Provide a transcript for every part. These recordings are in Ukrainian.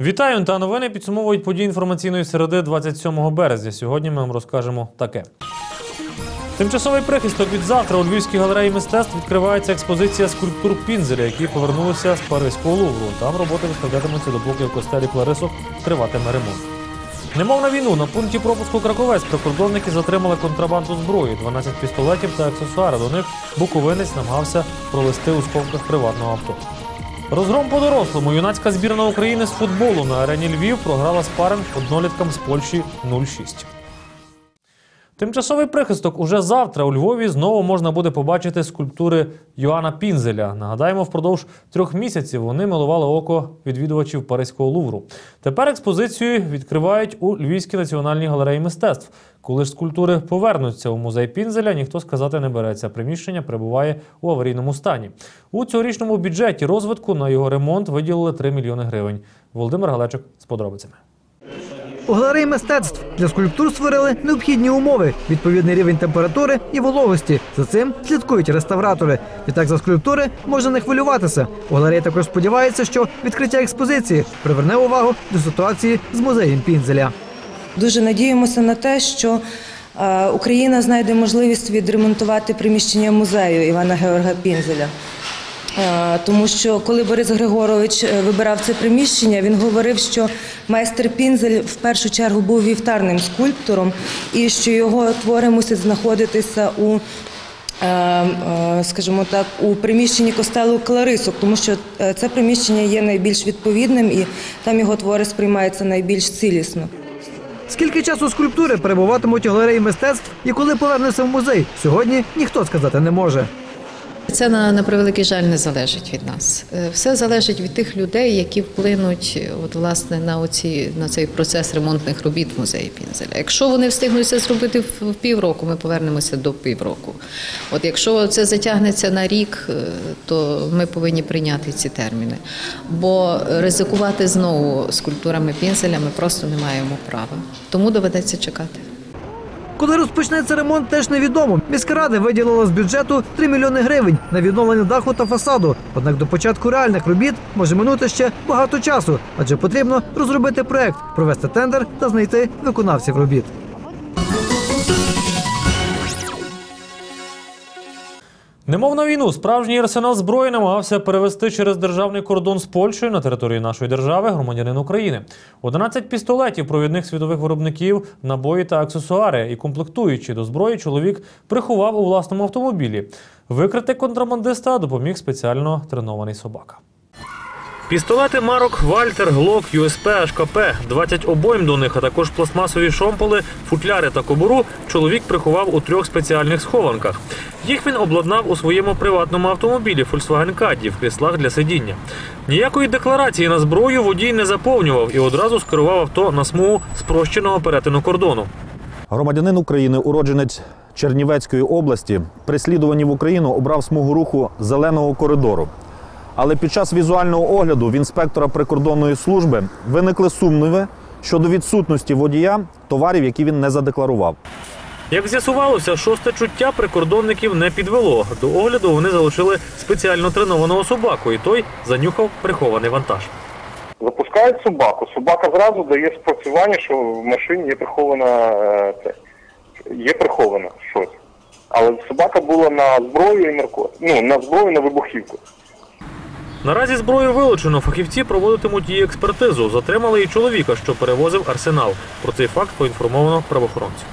Вітаю та новини підсумовують події інформаційної середи 27 березня. Сьогодні ми вам розкажемо таке. Тимчасовий прихисток від завтра у Львівській галереї мистецтв відкривається експозиція скульптур Пінзеля, які повернулися з Паризького Лувру. Там роботи виставлятимуться, допоки в костелі Кларисок триватиме ремонт. Немов на війну на пункті пропуску Краковець прикордонники затримали контрабанду зброї, 12 пістолетів та аксесуари. До них буковинець намагався провести у сховках приватного авто. Розгром по дорослому. Юнацька збірна України з футболу на арені Львів програла спаринг одноліткам з Польщі 0-6. Тимчасовий прихисток уже завтра у Львові знову можна буде побачити скульптури Йоанна Пінзеля. Нагадаємо, впродовж трьох місяців вони милували око відвідувачів Паризького Лувру. Тепер експозицію відкривають у Львівській національній галереї мистецтв. Коли ж скульптури повернуться у музей Пінзеля, ніхто сказати не береться. Приміщення перебуває у аварійному стані. У цьогорічному бюджеті розвитку на його ремонт виділили 3 мільйони гривень. Володимир Галечик з подробицями. У галереї мистецтв для скульптур створили необхідні умови, відповідний рівень температури і вологості. За цим слідкують реставратори. Відтак за скульптури можна не хвилюватися. У галереї також сподівається, що відкриття експозиції приверне увагу до ситуації з музеєм Пінзеля. Дуже надіємося на те, що е, Україна знайде можливість відремонтувати приміщення музею Івана Георга Пінзеля. Е, Тому що коли Борис Григорович е, вибирав це приміщення, він говорив, що майстер Пінзель в першу чергу був вівтарним скульптором, і що його твори мусять знаходитися у е, скажімо так, у приміщенні костелу Кларисок, тому що це приміщення є найбільш відповідним і там його твори сприймаються найбільш цілісно. Скільки часу скульптури перебуватимуть у галереї мистецтв і коли повернеться в музей, сьогодні ніхто сказати не може. Це на, на превеликий жаль не залежить від нас. Е, Все залежить від тих людей, які вплинуть от, власне, на, оці, на цей процес ремонтних робіт в музеї Пінзеля. Якщо вони встигнуть це зробити в, в півроку, ми повернемося до півроку. От якщо це затягнеться на рік, е, то ми повинні прийняти ці терміни. Бо ризикувати знову скульптурами Пінзеля ми просто не маємо права. Тому доведеться чекати. Коли розпочнеться ремонт, теж невідомо. Міська рада виділила з бюджету 3 мільйони гривень на відновлення даху та фасаду. Однак до початку реальних робіт може минути ще багато часу, адже потрібно розробити проект, провести тендер та знайти виконавців робіт. Немов на війну, справжній арсенал зброї намагався перевести через державний кордон з Польщею на території нашої держави громадянин України. 11 пістолетів провідних світових виробників, набої та аксесуари і комплектуючі до зброї чоловік приховав у власному автомобілі. Викрити контрабандиста допоміг спеціально тренований собака. Пістолети марок Вальтер, Глок, ЮСП, HKP, 20 обойм до них, а також пластмасові шомполи, футляри та кобуру чоловік приховав у трьох спеціальних схованках. Їх він обладнав у своєму приватному автомобілі Volkswagen Caddy в кріслах для сидіння. Ніякої декларації на зброю водій не заповнював і одразу скерував авто на смугу спрощеного перетину кордону. Громадянин України, уродженець Чернівецької області, при слідуванні в Україну обрав смугу руху зеленого коридору. Але під час візуального огляду в інспектора прикордонної служби виникли сумніви щодо відсутності водія товарів, які він не задекларував. Як з'ясувалося, шосте чуття прикордонників не підвело. До огляду вони залишили спеціально тренованого собаку, і той занюхав прихований вантаж. Запускають собаку. Собака зразу дає спрацювання, що в машині є прихована е, це, є приховано щось. Але собака була на зброю і наркотик. Ну, на зброю на вибухівку. Наразі зброю вилучено. Фахівці проводитимуть її експертизу. Затримали і чоловіка, що перевозив арсенал. Про цей факт поінформовано правоохоронців.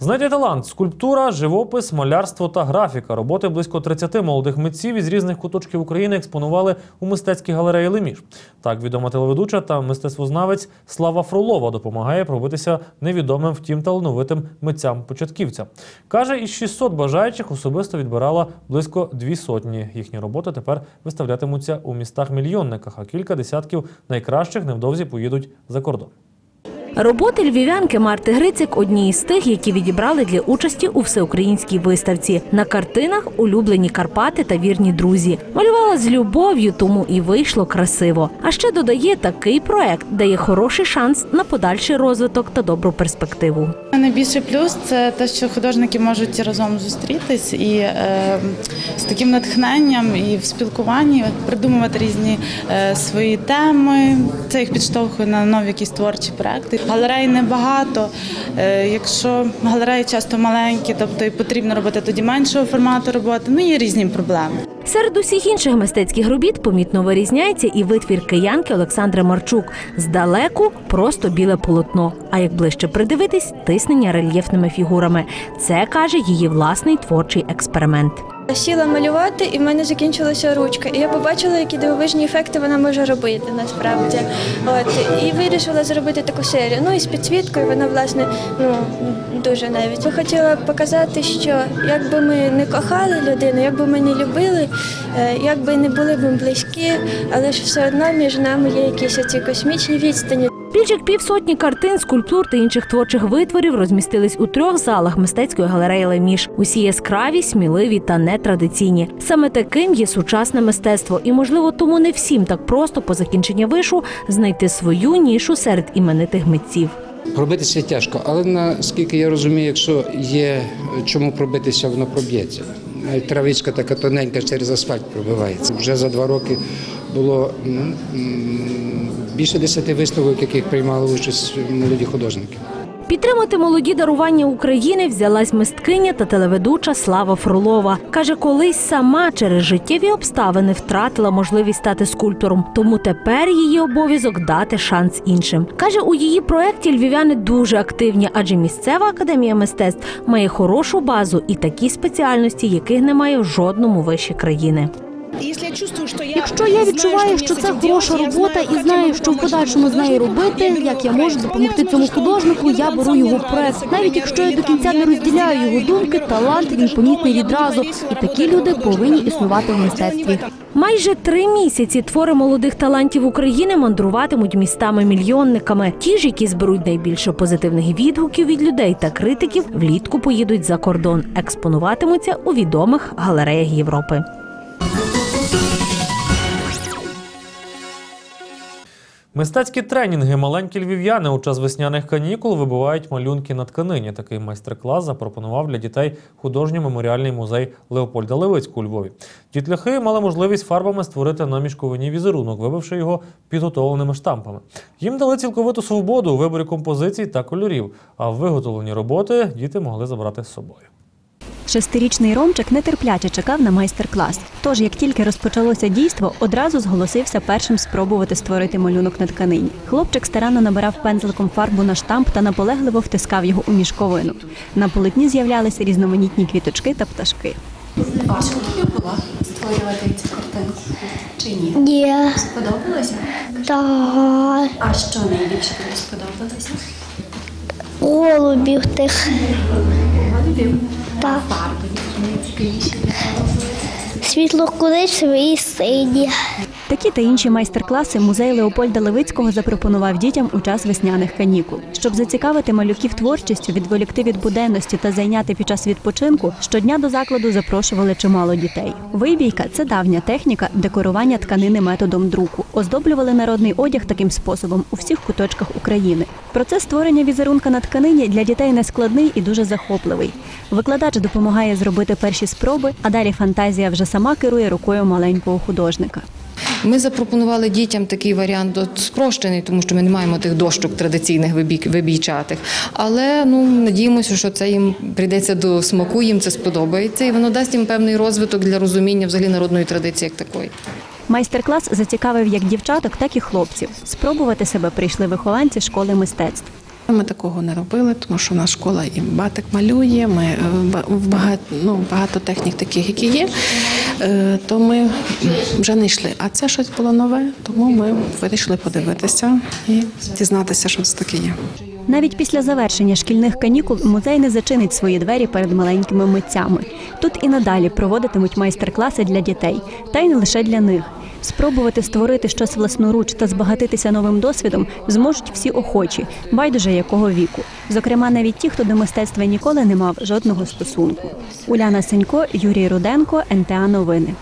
Знайти талант, скульптура, живопис, малярство та графіка. Роботи близько 30 молодих митців із різних куточків України експонували у мистецькій галереї Леміш. Так, відома телеведуча та мистецтвознавець Слава Фролова допомагає пробитися невідомим, втім талановитим митцям-початківцям. Каже, із 600 бажаючих особисто відбирала близько дві сотні. Їхні роботи тепер виставлятимуться у містах-мільйонниках, а кілька десятків найкращих невдовзі поїдуть за кордон. Роботи львів'янки Марти Грицик одні із тих, які відібрали для участі у всеукраїнській виставці. На картинах улюблені Карпати та вірні друзі. Малювала з любов'ю, тому і вийшло красиво. А ще додає, такий проект дає хороший шанс на подальший розвиток та добру перспективу. Найбільший плюс це те, що художники можуть разом зустрітись і е, з таким натхненням і в спілкуванні придумувати різні е, свої теми. Це їх підштовхує на нові якісь творчі проекти. Галерей небагато. Е, якщо галереї часто маленькі, тобто і потрібно робити тоді меншого формату роботи. Ну є різні проблеми. Серед усіх інших мистецьких робіт помітно вирізняється і витвір киянки Олександри Марчук. Здалеку просто біле полотно. А як ближче придивитись, тиснення рельєфними фігурами. Це каже її власний творчий експеримент. Сіла малювати, і в мене закінчилася ручка. І я побачила, які дивовижні ефекти вона може робити насправді. От і вирішила зробити таку серію. Ну і з підсвіткою вона власне ну дуже навіть. Я хотіла показати, що якби ми не кохали людину, якби ми не любили, е, якби не були б близькі, але ж все одно між нами є якісь оці космічні відстані. Більш як півсотні картин, скульптур та інших творчих витворів розмістились у трьох залах мистецької галереї Леміш. Усі яскраві, сміливі та нетрадиційні. Саме таким є сучасне мистецтво, і можливо тому не всім так просто по закінченні вишу знайти свою нішу серед іменитих митців. Пробитися тяжко, але наскільки я розумію, якщо є чому пробитися, воно проб'ється. Навіть Травичка така тоненька через асфальт пробивається. Вже за два роки було більше десяти виставок, яких приймали участь молоді художники. Підтримати молоді дарування України взялась мисткиня та телеведуча Слава Фролова. Каже, колись сама через життєві обставини втратила можливість стати скульптором, тому тепер її обов'язок дати шанс іншим. Каже, у її проєкті львів'яни дуже активні, адже місцева академія мистецтв має хорошу базу і такі спеціальності, яких немає в жодному виші країни. Якщо я відчуваю, що це хороша робота і знаю, що в подальшому з нею робити, як я можу допомогти цьому художнику, я беру його в проект. Навіть якщо я до кінця не розділяю його думки, талант він помітний відразу, і такі люди повинні існувати в мистецтві. Майже три місяці твори молодих талантів України мандруватимуть містами-мільйонниками. Ті ж, які зберуть найбільше позитивних відгуків від людей та критиків, влітку поїдуть за кордон, експонуватимуться у відомих галереях Європи. Мистецькі тренінги маленькі львів'яни у час весняних канікул вибивають малюнки на тканині. Такий майстер-клас запропонував для дітей художньо-меморіальний музей Леопольда Левицького у Львові. Дітляхи мали можливість фарбами створити на мішковині візерунок, вибивши його підготовленими штампами. Їм дали цілковиту свободу у виборі композицій та кольорів. А виготовлені роботи діти могли забрати з собою. Шестирічний Ромчик нетерпляче чекав на майстер-клас. Тож, як тільки розпочалося дійство, одразу зголосився першим спробувати створити малюнок на тканині. Хлопчик старанно набирав пензликом фарбу на штамп та наполегливо втискав його у мішковину. На полотні з'являлися різноманітні квіточки та пташки. Важко тобі було створювати цю картинку? Чи ні? Ні. Сподобалося? Так. А що найбільше тобі сподобалося? Голубів тих. Голубів? Так. Подобалися? Світло-коричневі і сині. Такі та інші майстер-класи музей Леопольда Левицького запропонував дітям у час весняних канікул. Щоб зацікавити малюків творчістю, відволікти від буденності та зайняти під час відпочинку, щодня до закладу запрошували чимало дітей. Вибійка це давня техніка декорування тканини методом друку. Оздоблювали народний одяг таким способом у всіх куточках України. Процес створення візерунка на тканині для дітей нескладний і дуже захопливий. Викладач допомагає зробити перші спроби, а далі фантазія вже сама керує рукою маленького художника. Ми запропонували дітям такий варіант от, спрощений, тому що ми не маємо тих дощок традиційних вибійчатих. Але ну надіємося, що це їм прийдеться до смаку, їм це сподобається, і воно дасть їм певний розвиток для розуміння взагалі народної традиції як такої. Майстер-клас зацікавив як дівчаток, так і хлопців. Спробувати себе прийшли вихованці школи мистецтв. Ми такого не робили, тому що у нас школа і батик малює. Ми е, багато, ну, багато технік таких, які є, е, то ми вже не йшли. А це щось було нове, тому ми вирішили подивитися і дізнатися, що це таке є. Навіть після завершення шкільних канікул музей не зачинить свої двері перед маленькими митцями. Тут і надалі проводитимуть майстер-класи для дітей, та й не лише для них. Спробувати створити щось власноруч та збагатитися новим досвідом зможуть всі охочі, байдуже якого віку. Зокрема, навіть ті, хто до мистецтва ніколи не мав жодного стосунку. Уляна Сенько, Юрій Руденко, НТА Новини.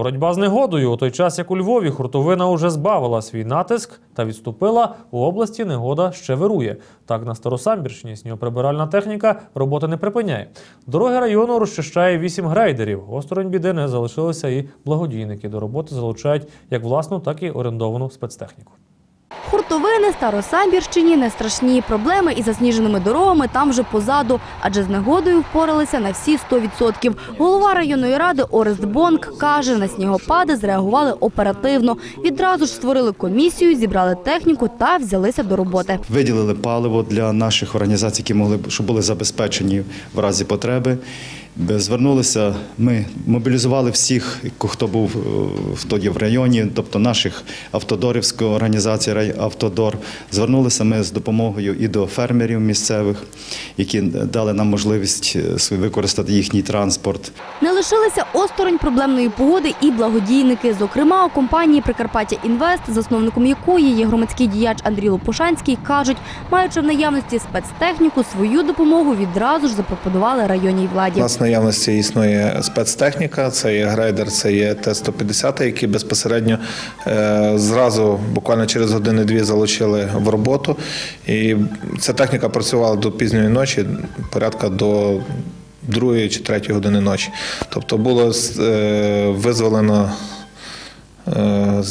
Боротьба з негодою у той час, як у Львові хуртовина уже збавила свій натиск та відступила, у області негода ще вирує. Так на Старосамбірщині снігоприбиральна техніка роботи не припиняє. Дороги району розчищає вісім грейдерів. Осторонь біди не залишилися і благодійники. До роботи залучають як власну, так і орендовану спецтехніку. Хуртовини, Старосамбірщині не страшні. Проблеми із засніженими дорогами там вже позаду, адже з негодою впоралися на всі 100%. Голова районної ради Орест Бонк каже, на снігопади зреагували оперативно. Відразу ж створили комісію, зібрали техніку та взялися до роботи. Виділили паливо для наших організацій, які могли щоб були забезпечені в разі потреби. Б- Звернулися, ми мобілізували всіх, хто був е, тоді в районі, тобто наших автодорівської організації «Рай- Автодор. Звернулися ми з допомогою і до фермерів місцевих, які дали нам можливість е, використати їхній транспорт. Не лишилися осторонь проблемної погоди і благодійники. Зокрема, у компанії Прикарпаття Інвест, засновником якої є громадський діяч Андрій Лопушанський, кажуть, маючи в наявності спецтехніку, свою допомогу відразу ж запропонували районній владі. нас наявності існує спецтехніка, це є грейдер, це є Т-150, які безпосередньо е, зразу, буквально через години-дві, залучили в роботу. І ця техніка працювала до пізньої ночі, порядка до другої чи третьої години ночі. Тобто було е, визволено е,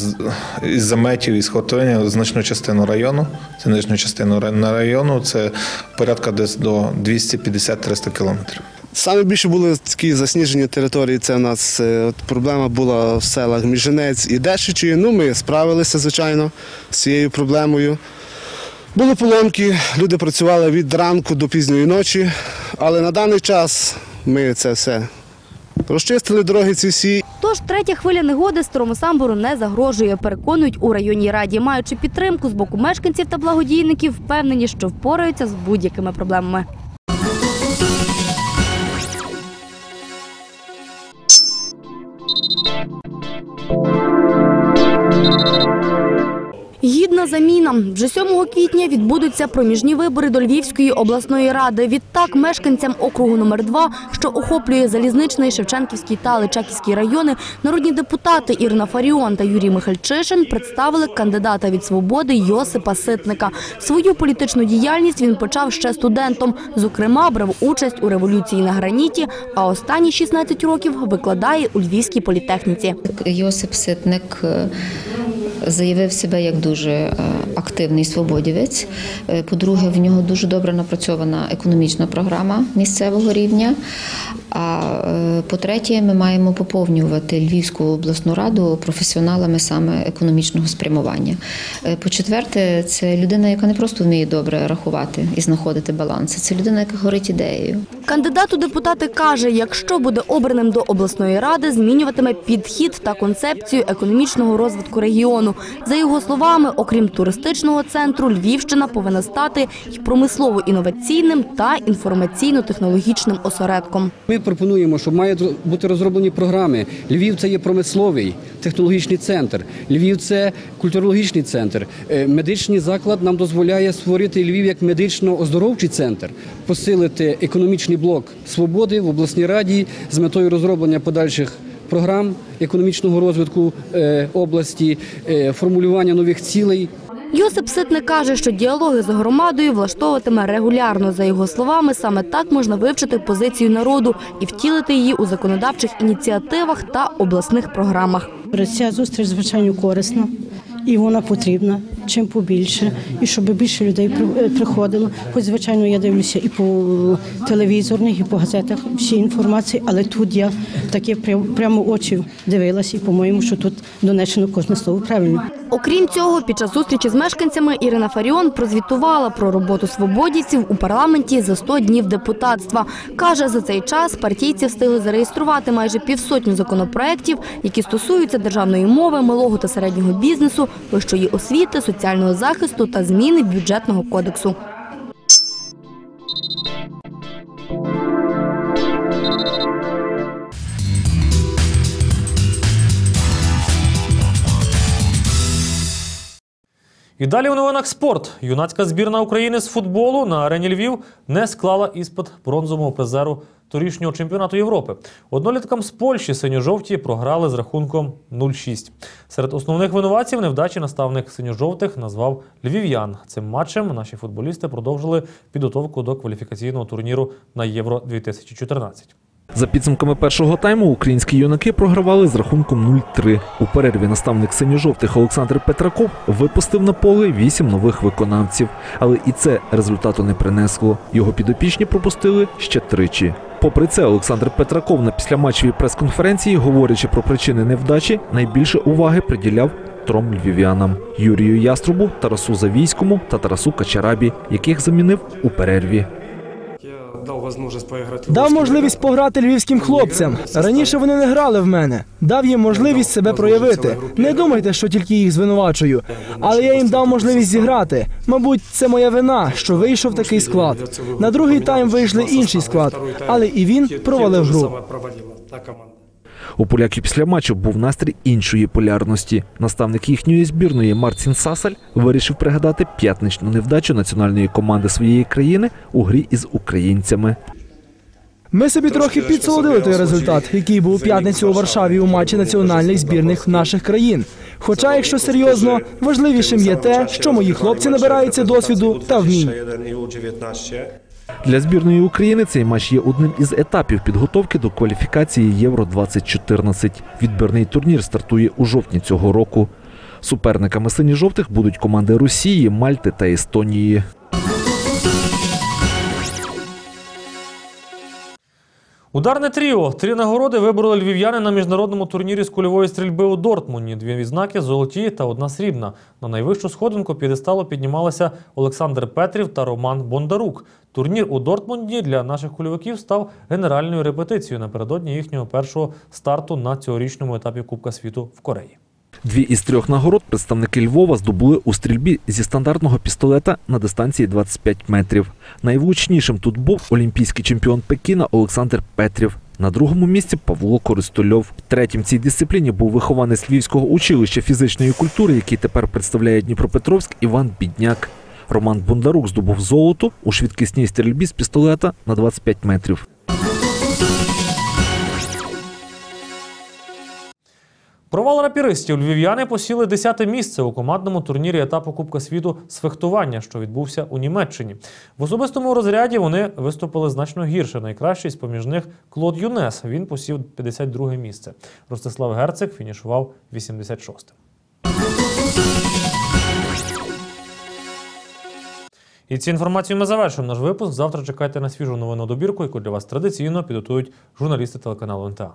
із заметів із Хотині значну частину району. Це нижню частину району, це порядка десь до 250-300 кілометрів. Саме більше були такі засніжені території. Це у нас е, от проблема була в селах Міжинець і Дешичі. Ну, ми справилися, звичайно, з цією проблемою. Були поломки, люди працювали від ранку до пізньої ночі, але на даний час ми це все розчистили дороги ці всі. Тож третя хвиля негоди старому не загрожує. Переконують у районній раді, маючи підтримку з боку мешканців та благодійників, впевнені, що впораються з будь-якими проблемами. Гідна заміна. Вже 7 квітня відбудуться проміжні вибори до Львівської обласної ради. Відтак мешканцям округу номер 2 що охоплює Залізничний, Шевченківський та Личаківський райони, народні депутати Ірина Фаріон та Юрій Михальчишин представили кандидата від свободи Йосипа Ситника. Свою політичну діяльність він почав ще студентом. Зокрема, брав участь у революції на граніті, а останні 16 років викладає у Львівській політехніці. Йосип Ситник е, заявив себе як дуже е, активний свободівець. Е, По-друге, в нього дуже добре напрацьована економічна програма місцевого рівня. А е, по-третє, ми маємо поповнювати Львівську обласну раду професіоналами саме економічного спрямування. По-четверте, це людина, яка не просто вміє добре рахувати і знаходити баланси. Це людина, яка горить ідеєю. Кандидат у депутати каже, якщо буде обраним до обласної ради, змінюватиме підхід та концепцію економічного розвитку регіону. За його словами, окрім туристичного центру, Львівщина повинна стати й промислово-інноваційним та інформаційно-технологічним осередком. Ми пропонуємо, що мають бути розроблені програми. Львів це є промисловий технологічний центр. Львів це культурологічний центр. Е, Медичний заклад нам дозволяє створити Львів як медично-оздоровчий центр, посилити економічний блок свободи в обласній раді з метою розроблення подальших. Програм економічного розвитку е, області, е, формулювання нових цілей Йосип Ситник каже, що діалоги з громадою влаштовуватиме регулярно. За його словами, саме так можна вивчити позицію народу і втілити її у законодавчих ініціативах та обласних програмах. Ця зустріч, звичайно, корисна і вона потрібна чим побільше, і щоб більше людей е, приходило. Хоч, звичайно, я дивлюся і по телевізорних, і по газетах всі інформації, але тут я таке прям- прямо очі дивилась, і по-моєму, що тут донесено кожне слово правильно. Окрім цього, під час зустрічі з мешканцями Ірина Фаріон прозвітувала про роботу свободівців у парламенті за 100 днів депутатства. Каже, за цей час партійці встигли зареєструвати майже півсотню законопроєктів, які стосуються державної мови, малого та середнього бізнесу, вищої освіти, соціального захисту та зміни бюджетного кодексу. І далі у новинах спорт. Юнацька збірна України з футболу на арені Львів не склала іспит бронзового призеру торішнього чемпіонату Європи. Одноліткам з Польщі синьо-жовті програли з рахунком 0-6. Серед основних винуватців невдачі наставник синьо-жовтих назвав львів'ян. Цим матчем наші футболісти продовжили підготовку до кваліфікаційного турніру на Євро 2014. За підсумками першого тайму українські юнаки програвали з рахунком 0-3. У перерві наставник синьо-жовтих Олександр Петраков випустив на поле вісім нових виконавців, але і це результату не принесло. Його підопічні пропустили ще тричі. Попри це, Олександр Петраков на післяматчевій прес-конференції, говорячи про причини невдачі, найбільше уваги приділяв трьом львів'янам Юрію Яструбу, Тарасу Завійському та Тарасу Качарабі, яких замінив у перерві. Дав можливість поіграти. Дав можливість пограти львівським хлопцям. Раніше вони не грали в мене. Дав їм можливість себе проявити. Не думайте, що тільки їх звинувачую. Але я їм дав можливість зіграти. Мабуть, це моя вина, що вийшов такий склад. На другий тайм вийшли інший склад, але і він провалив гру. У поляків після матчу був настрій іншої полярності. Наставник їхньої збірної Мартін Сасаль вирішив пригадати п'ятничну невдачу національної команди своєї країни у грі із українцями. Ми собі трохи підсолодили той результат, який був у п'ятницю у Варшаві у матчі національних збірних наших країн. Хоча, якщо серйозно, важливішим є те, що мої хлопці набираються досвіду та вмінь. Для збірної України цей матч є одним із етапів підготовки до кваліфікації Євро 2014 Відбірний турнір стартує у жовтні цього року. Суперниками сині-жовтих будуть команди Росії, Мальти та Естонії. Ударне тріо. Три нагороди вибороли львів'яни на міжнародному турнірі з кульової стрільби у Дортмунді. Дві відзнаки золоті та одна срібна. На найвищу сходинку п'єдесталу піднімалися Олександр Петрів та Роман Бондарук. Турнір у Дортмунді для наших кульовиків став генеральною репетицією напередодні їхнього першого старту на цьогорічному етапі Кубка світу в Кореї. Дві із трьох нагород представники Львова здобули у стрільбі зі стандартного пістолета на дистанції 25 метрів. Найвлучнішим тут був олімпійський чемпіон Пекіна Олександр Петрів. На другому місці Павло Користольов. Третім цій дисципліні був вихованець Львівського училища фізичної культури, який тепер представляє Дніпропетровськ Іван Бідняк. Роман Бондарук здобув золото у швидкісній стрільбі з пістолета на 25 метрів. Провал рапіристів львів'яни посіли 10 місце у командному турнірі етапу Кубка світу з фехтування, що відбувся у Німеччині. В особистому розряді вони виступили значно гірше. Найкращий з поміж них Клод Юнес. Він посів 52 місце. Ростислав Герцик фінішував 86. І ці інформацію ми завершуємо наш випуск. Завтра чекайте на свіжу новину добірку, яку для вас традиційно підготують журналісти телеканалу НТА.